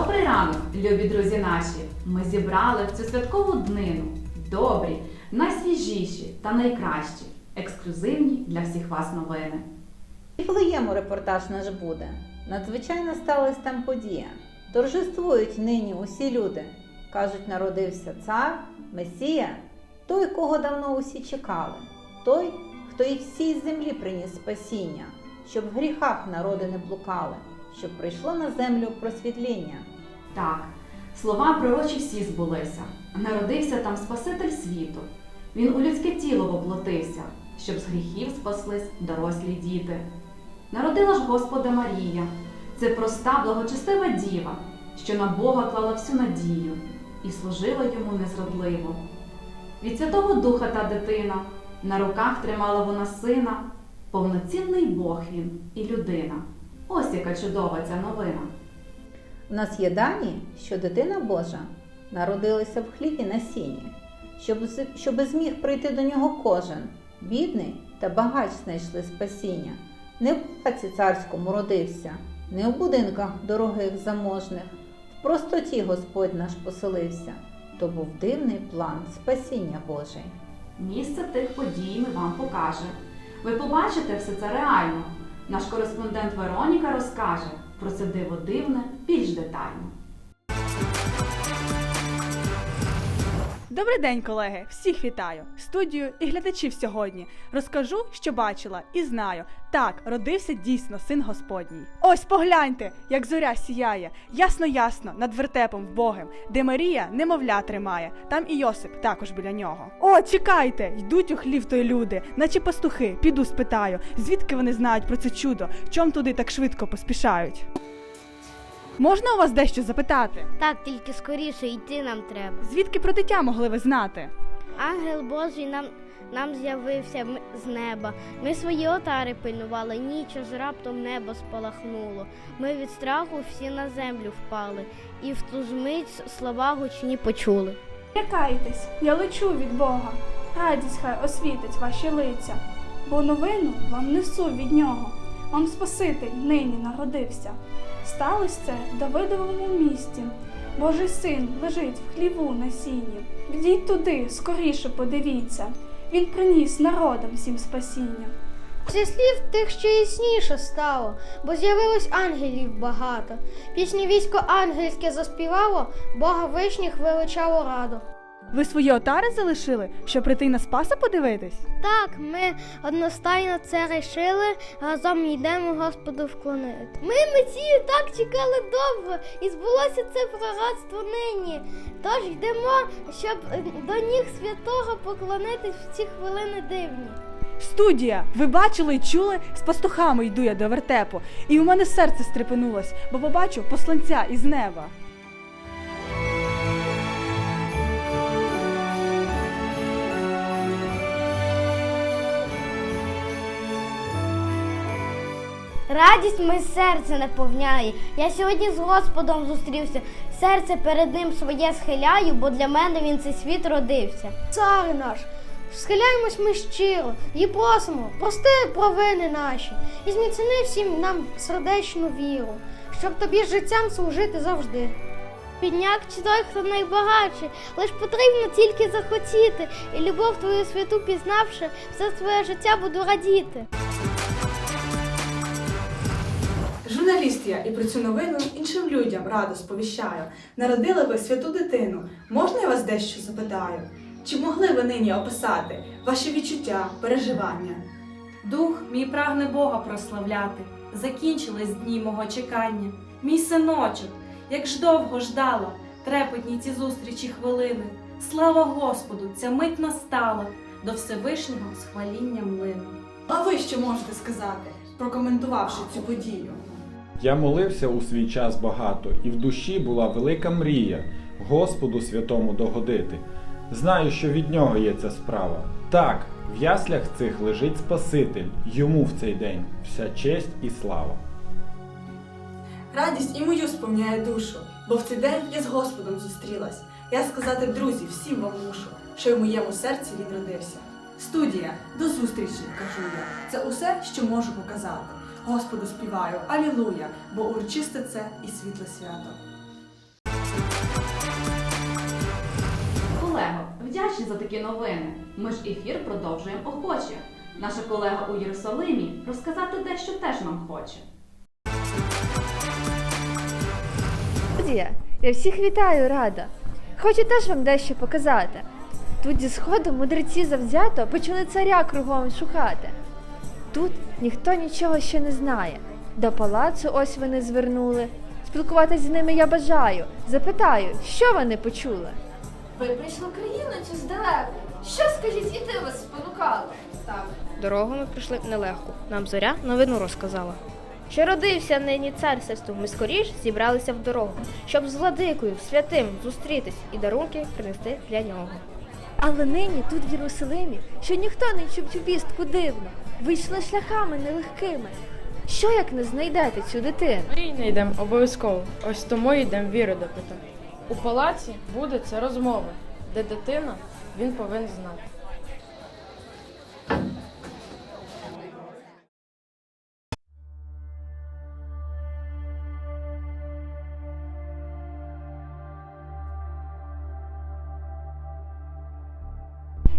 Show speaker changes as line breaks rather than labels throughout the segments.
Добрий ранок, любі друзі наші! Ми зібрали в цю святкову днину добрі, найсвіжіші та найкращі, ексклюзивні для всіх вас новини.
І Вифлеєму репортаж наш буде. Надзвичайно сталася там подія. Торжествують нині усі люди. Кажуть, народився цар, Месія, той, кого давно усі чекали, той, хто і всій землі приніс спасіння, щоб в гріхах народи не блукали, щоб прийшло на землю просвітління.
Так, слова пророчі всі збулися. Народився там Спаситель світу. Він у людське тіло воплотився, щоб з гріхів спаслись дорослі діти. Народила ж Господа Марія. Це проста, благочестива діва, що на Бога клала всю надію і служила йому незрадливо. Від Святого Духа та дитина на руках тримала вона сина, повноцінний Бог він і людина. Ось яка чудова ця новина.
У нас є дані, що дитина Божа народилася в хліві на сіні, щоб, щоби зміг прийти до нього кожен, бідний та багач знайшли спасіння. Не в паці царському родився, не в будинках дорогих заможних, в простоті Господь наш поселився. То був дивний план спасіння Божий.
Місце тих подій ми вам покажемо. Ви побачите все це реально. Наш кореспондент Вероніка розкаже про це диво дивне більш детально.
Добрий день, колеги! Всіх вітаю! Студію і глядачів сьогодні. Розкажу, що бачила і знаю. Так, родився дійсно син Господній. Ось погляньте, як зоря сіяє, ясно, ясно, над вертепом вбогим, де Марія немовля тримає, там і Йосип також біля нього. О, чекайте! Йдуть у хлів той люди, наче пастухи, піду спитаю, звідки вони знають про це чудо, чом туди так швидко поспішають. Можна у вас дещо запитати?
Так, тільки скоріше йти нам треба.
Звідки про дитя могли ви знати?
Ангел Божий нам, нам з'явився з неба. Ми свої отари пильнували, ніч аж раптом небо спалахнуло. Ми від страху всі на землю впали, і в ту ж мить слова гучні почули.
Лякайтесь, я лечу від Бога. Радість хай освітить ваші лиця, бо новину вам несу від нього. Вам Спаситель нині народився. Сталося це в Давидовому місті. Божий син лежить в хліву на сіні. Відійдь туди, скоріше подивіться. Він приніс народам всім спасіння.
Зі слів тих ще ясніше стало, бо з'явилось ангелів багато. Пісні військо ангельське заспівало, Бога вишніх величало радо.
Ви свої отари залишили, щоб прийти на Спаса подивитись?
Так, ми одностайно це рішили, разом йдемо Господу вклонити. Ми Месію так чекали довго, і збулося це пророцтво нині. Тож йдемо, щоб до ніг святого поклонитись в ці хвилини дивні.
Студія! Ви бачили і чули? З пастухами йду я до вертепу, і у мене серце стрепенулось, бо побачу посланця із неба.
Радість моє серце наповняє. Я сьогодні з Господом зустрівся. Серце перед ним своє схиляю, бо для мене він цей світ родився.
Цар наш, схиляємось ми щиро і просимо, прости провини наші, і зміцни всім нам сердечну віру, щоб тобі життям служити завжди.
Підняк чи той, хто найбагатший, лиш потрібно тільки захотіти, і любов твою святу пізнавши, все своє життя буду радіти.
Журналіст я і про цю новину іншим людям радо сповіщаю. Народили ви святу дитину. Можна я вас дещо запитаю? Чи могли ви нині описати ваші відчуття, переживання?
Дух мій прагне Бога прославляти. Закінчились дні мого чекання. Мій синочок, як ж довго ждала, трепетні ці зустрічі хвилини. Слава Господу, ця мить настала, до Всевишнього схваління млину.
А ви що можете сказати, прокоментувавши цю подію?
Я молився у свій час багато, і в душі була велика мрія Господу святому догодити. Знаю, що від нього є ця справа. Так, в яслях цих лежить Спаситель, йому в цей день вся честь і слава.
Радість і мою сповняє душу, бо в цей день я з Господом зустрілась. Я сказати, друзі, всім вам мушу, що в моєму серці він родився. Студія, до зустрічі, кажу я. Це усе, що можу показати. Господу співаю, Алілуя, бо урочисте це і світле свято.
Колего, вдячні за такі новини. Ми ж ефір продовжуємо охоче. Наша колега у Єрусалимі розказати дещо теж нам хоче.
Студія, я всіх вітаю, рада. Хочу теж вам дещо показати. Тут зі сходу мудреці завзято почали царя кругом шукати. Тут ніхто нічого ще не знає. До палацу ось вони звернули. Спілкуватись з ними я бажаю. Запитаю, що вони почули.
Ви прийшли в країну чи здалеку? Що скажіть, іти вас спонукало? Так.
Дорогу ми прийшли нелегко. Нам зоря новину розказала. Що родився нині цар сесту, ми скоріш зібралися в дорогу, щоб з владикою святим зустрітись і дарунки принести для нього.
Але нині тут в Єрусалимі, що ніхто не чув цю вістку дивно, вийшли шляхами нелегкими. Що як не знайдете цю дитину?
Ми її не йдемо обов'язково. Ось тому йдемо віри допитати. У палаці буде це розмова, де дитина він повинен знати.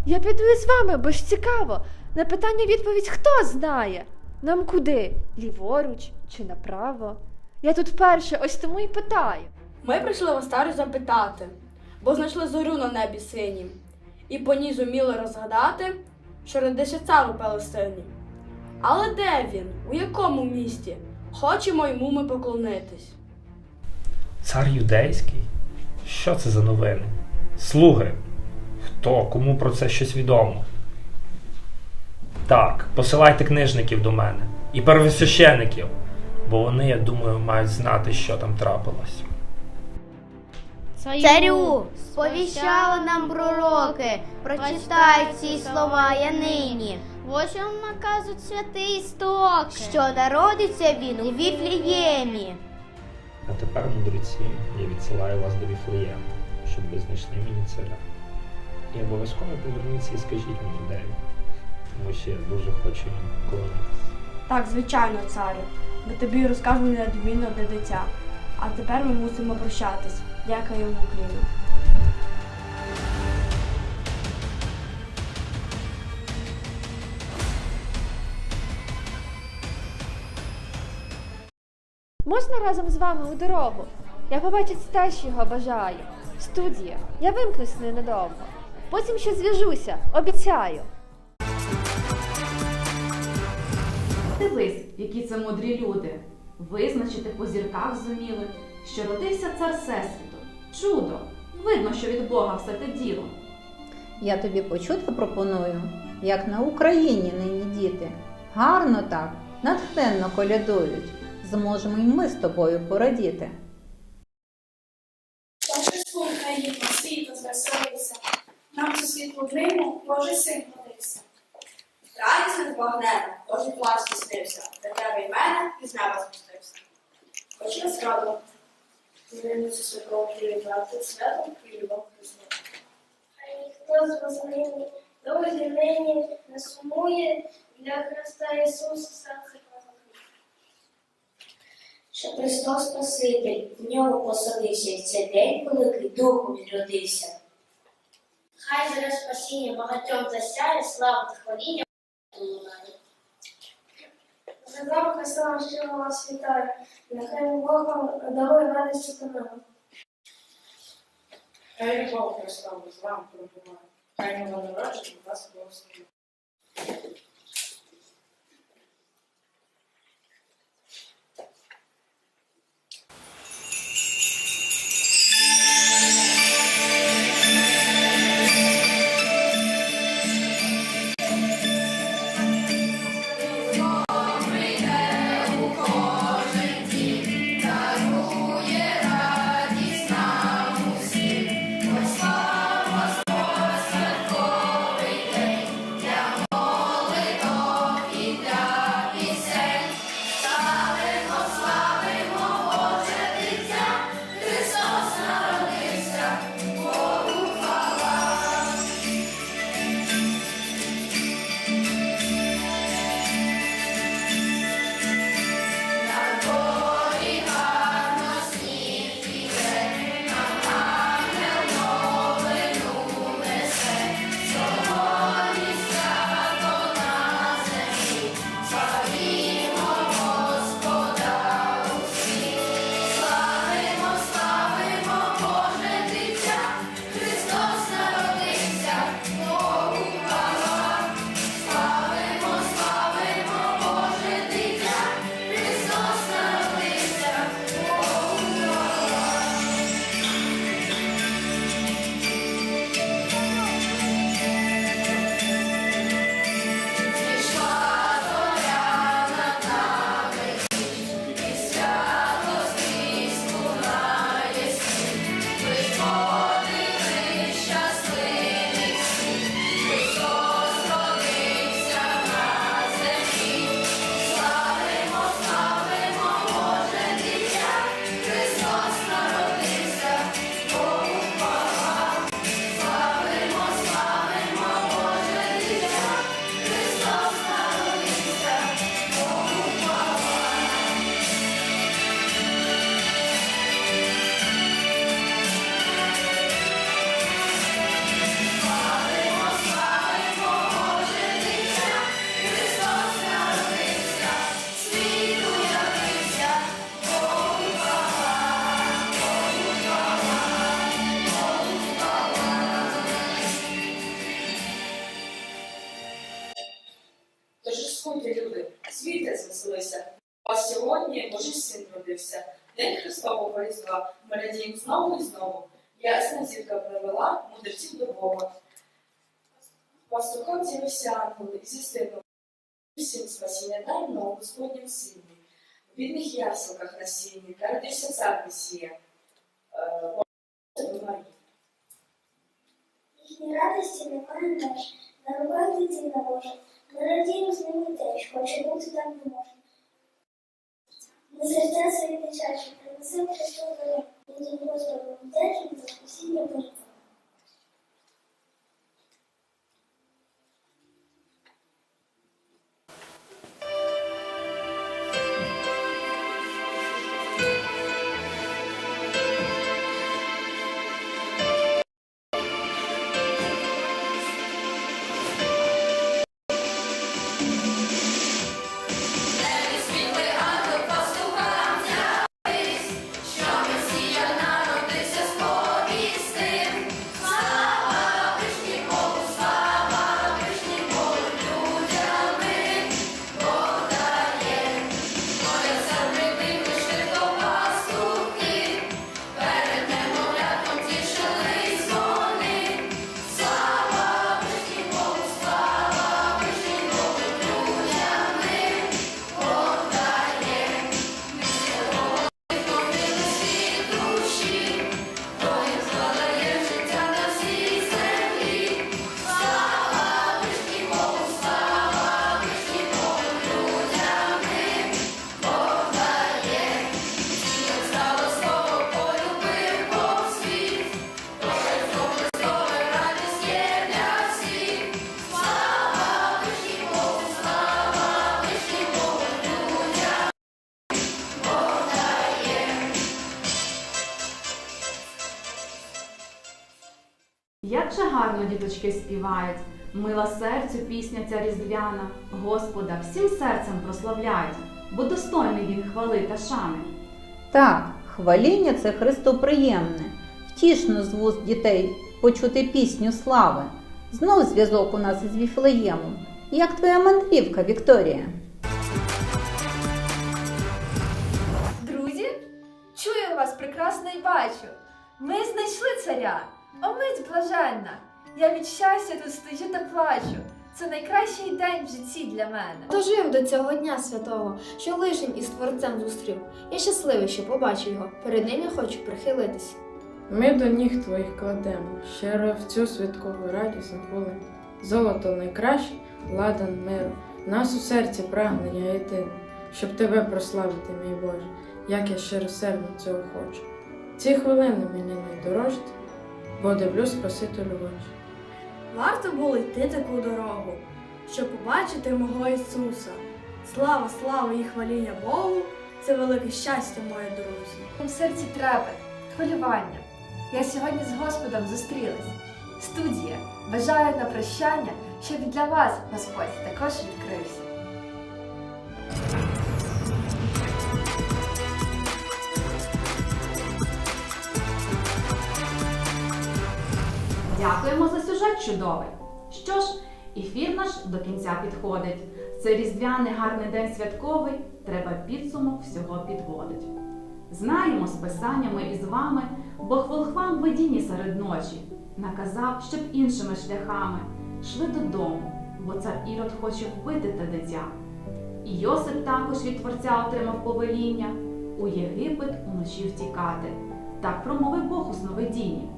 Я піду із вами, бо ж цікаво. На питання відповідь хто знає? Нам куди? Ліворуч чи направо? Я тут вперше, ось тому і питаю.
Ми прийшли вас стару запитати, бо знайшли зорю на небі синім, і по ній зуміли розгадати, що родився цар у Палестині. Але де він? У якому місті? Хочемо йому ми поклонитись.
Цар юдейський? Що це за новини? Слуги. Хто? Кому про це щось відомо? Так, посилайте книжників до мене і первосвящеників, бо вони, я думаю, мають знати, що там трапилось.
Царю, сповіщали нам пророки, прочитай ці слова я нині. Ось вам наказують святий істок, що народиться він у Віфліємі.
А тепер, мудреці, я відсилаю вас до Віфлеєму, щоб ви знайшли мені царя. І обов'язково поверніться і скажіть мені, де він. Тому що я дуже хочу їм поклонитися.
Так, звичайно, царю. Ми тобі розкажемо неодмінно де дитя. А тепер ми мусимо прощатись. Дякуємо Україну.
Можна разом з вами у дорогу? Я побачить теж його бажаю. Студія, я вимкнусь ненадовго. Потім ще зв'яжуся, обіцяю.
Дивись, які це мудрі люди. Визначити по зірках зуміли, що родився цар Всесвіту. Чудо! Видно, що від Бога все те діло.
Я тобі почути пропоную, як на Україні нині діти. Гарно так, натхненно колядують. Зможемо й ми з тобою порадіти.
Торжествуй країну, світло звеселився. Нам це світло диму, Божий син
над вогнем, кожен плач здійснився, для тебе і мене із неба спустився. Хоч я зраду, звернуться святого ти святом хлібом Христом.
Хай ніхто з вас нині, довгі нині не сумує для Христа Ісуса серце
Що Христос Спаситель в ньому поселився, і в цей день великий духу відродився. Хай зараз спасіння багатьом засяє, слава та хваління лунає.
Зазав щиро вас вітаю, нехай Бог вам дарує радість нам.
Хай любов Христова з вами пробуває, хай новонароджений вас благословить.
Зірка привела мудреців до Бога. Пастухом з'явився ангел і зістигнув. Всім спасіння дай мною Господнім сині. В бідних яселках на сіні, народився цар Месія. Боже Марії.
Їхній радості немає меж, на руках дитина Божа. Ми радіємо з ними теж, хоче бути там не може. Ми серця свої дитячі, принесемо Христу дари, будемо Господом вдячні за спасіння Божого.
Як же гарно діточки співають, мила серцю пісня ця різдвяна, Господа всім серцем прославляють, бо достойний він хвали та шани.
Так, хваління це Христу приємне, втішно з вуст дітей почути пісню слави. Знов зв'язок у нас із Віфлеємом. Як твоя мандрівка, Вікторія?
Друзі, чую вас прекрасно і бачу. Ми знайшли царя, омить блаженна. Я від щастя тут стою та плачу. Це найкращий день в житті для мене.
Дожив до цього дня святого, що лишень із творцем зустрів. Я щасливий, що побачив його. Перед ним я хочу прихилитись.
Ми до ніг твоїх кладемо, щиро в цю святкову радісну хвилину. Золото найкраще, ладан миру, нас у серці прагнення єдине, щоб тебе прославити, мій Боже, як я щиросердно цього хочу. Ці хвилини мені найдорожчі, бо дивлюсь Спасителю в очі.
Варто було йти таку дорогу, щоб побачити мого Ісуса. Слава, слава і хваління Богу, це велике щастя, мої друзі.
В серці трепет, хвилювання. Я сьогодні з Господом зустрілась. Студія бажаю на прощання, щоб і для вас Господь також відкрився.
Дякуємо за сюжет чудовий. Що ж, ефір наш до кінця підходить. Це різдвяний гарний день святковий, треба підсумок всього підводить. Знаємо з писаннями із вами, Бог волхвам видінні серед ночі наказав, щоб іншими шляхами шли додому, бо цар Ірод хоче вбити те дитя. І Йосип також від Творця отримав повеління у Єгипет уночі втікати. Так промовив Бог у сновидінні.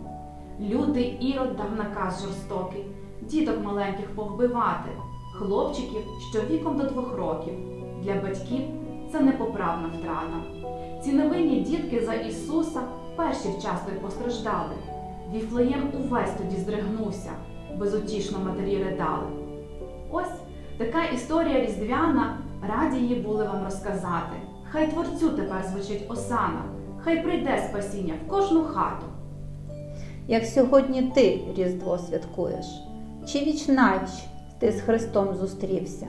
Лютий Ірод дав наказ жорстокий, діток маленьких повбивати, хлопчиків, що віком до двох років. Для батьків це непоправна втрата. Ці невинні дітки за Ісуса перші вчасно постраждали. Віфлеєм увесь тоді здригнувся, безутішно матері ридали. Ось така історія різдвяна, раді її були вам розказати. Хай творцю тепер звучить осана, хай прийде спасіння в кожну хату.
Як сьогодні ти Різдво святкуєш? Чи віч ти з Христом зустрівся?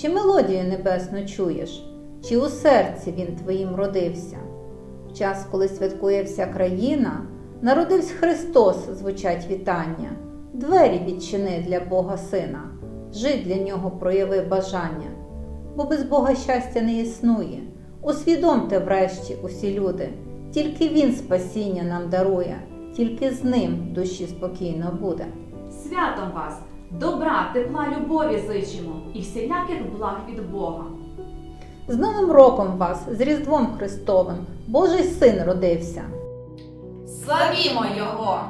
Чи мелодію небесну чуєш? Чи у серці він твоїм родився? В час, коли святкує вся країна, народився Христос, звучать вітання, двері відчини для Бога Сина, жить для нього прояви бажання. бо без Бога щастя не існує. Усвідомте врешті усі люди, тільки Він спасіння нам дарує, тільки з ним душі спокійно буде.
Святом вас, добра, тепла, любові зичимо і всіляких благ від Бога.
З Новим роком вас, з Різдвом Христовим, Божий син родився.
Славімо Його!